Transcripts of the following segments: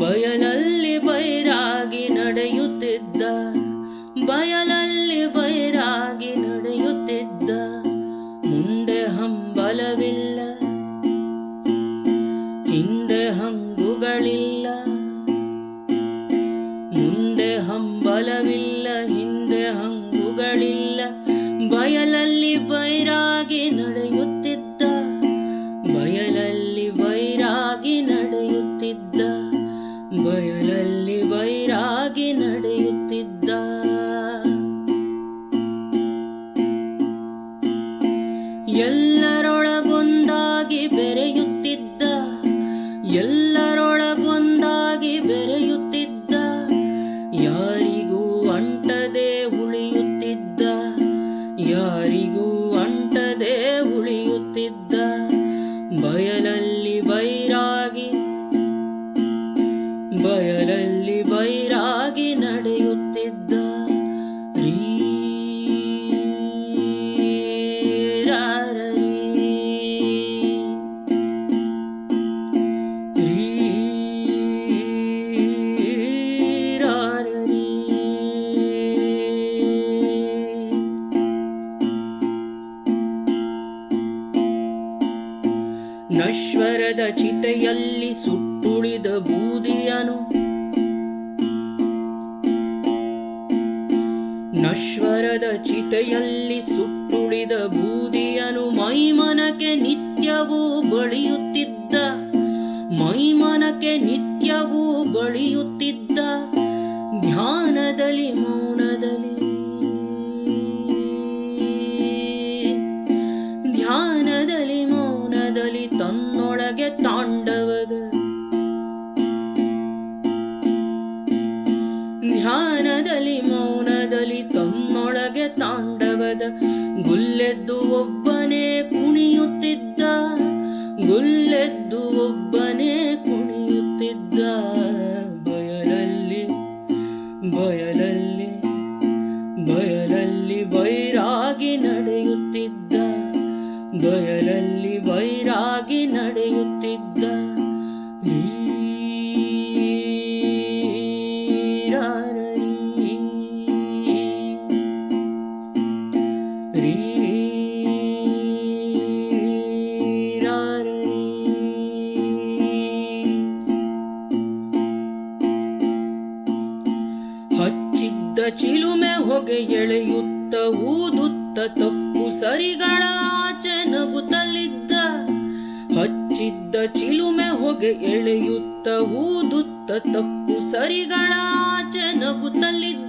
ಬಯಲಲ್ಲಿ ಬೈರಾಗಿ ನಡೆಯುತ್ತಿದ್ದ, ಬಯಲಲ್ಲಿ ಬೈರಾಗಿ ನಡೆಯುತ್ತಿದ್ದ, ಮುಂದೆ ಹಂಬಲವಿಲ್ಲ, ಹಿಂದೆ ಹಂಗುಗಳಿಲ್ಲ, ಮುಂದೆ ಹಂಬಲವಿಲ್ಲ, ಹಿಂದೆ ಹಂಗುಗಳಿಲ್ಲ, ಬಯಲಲ್ಲಿ ಬೈರಾಗಿ ನಡೆಯುತ್ತಿದ್ದ. ಎಲ್ಲರೊಳಗೊಂದಾಗಿ ಬೆರೆಯುತ್ತಿದ್ದ ನಶ್ವರದ ಚಿತೆಯಲ್ಲಿ ಸುಟ್ಟುಳಿದ ಬೂದಿಯನು. ನಶ್ವರದ ಚಿತೆಯಲ್ಲಿ ಸುಟ್ಟುಳಿದ ಬೂದಿಯನು ಮೈಮನಕ್ಕೆ ನಿತ್ಯವೂ ಬಳಿಯುತ್ತಿದ್ದ. ಮೈಮನಕ್ಕೆ ನಿತ್ಯವೂ ಬಳಿಯುತ್ತಿದ್ದ. ತನ್ನೊಳಗೆ ತಾಂಡವದ ಧ್ಯಾನದಲ್ಲಿ ಮೌನದಲ್ಲಿ ತನ್ನೊಳಗೆ ತಾಂಡವದ ಗುಲ್ಲೆದ್ದು ಒಬ್ಬನೇ ಕುಣಿಯುತ್ತಿದ್ದ ಗುಲ್ಲೆದ್ದು ಒಬ್ಬನೇ ಕುಣಿಯುತ್ತಿದ್ದ. ಬಯಲಲ್ಲಿ ಬಯಲಲ್ಲಿ ನಡೆಯುತ್ತಿದ್ದ ಹಚ್ಚಿದ್ದ ಚಿಲುಮೆ ಹೊಗೆ ಎಳೆಯುತ್ತ ಊದುತ್ತ ತಪ್ಪು ಸರಿಗಳ ಆಚೆ ನಗುತ್ತಲಿದ್ದ ಹಚ್ಚಿದ್ದ ಚಿಲುಮೆ ಹೊಗೆ ಎಳೆಯುತ್ತ ಊದುತ್ತ ತಪ್ಪು ಸರಿಗಳ ಆಚೆ ನಗುತ್ತಲಿದ್ದ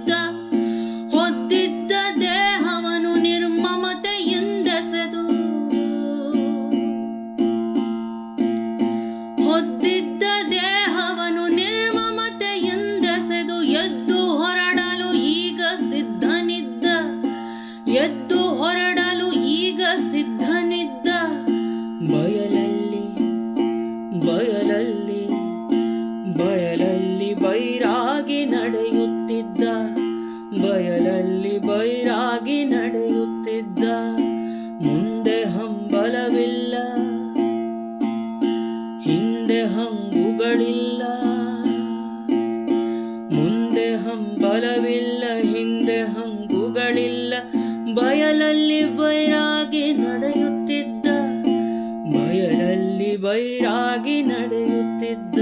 ಮುಂದೆ ಹಂಬಲವಿಲ್ಲ ಹಿಂದೆ ಹಂಗುಗಳಿಲ್ಲ ಬಯಲಲ್ಲಿ ಬೈರಾಗಿ ನಡೆಯುತ್ತಿದ್ದ ಬಯಲಲ್ಲಿ ಬೈರಾಗಿ ನಡೆಯುತ್ತಿದ್ದ.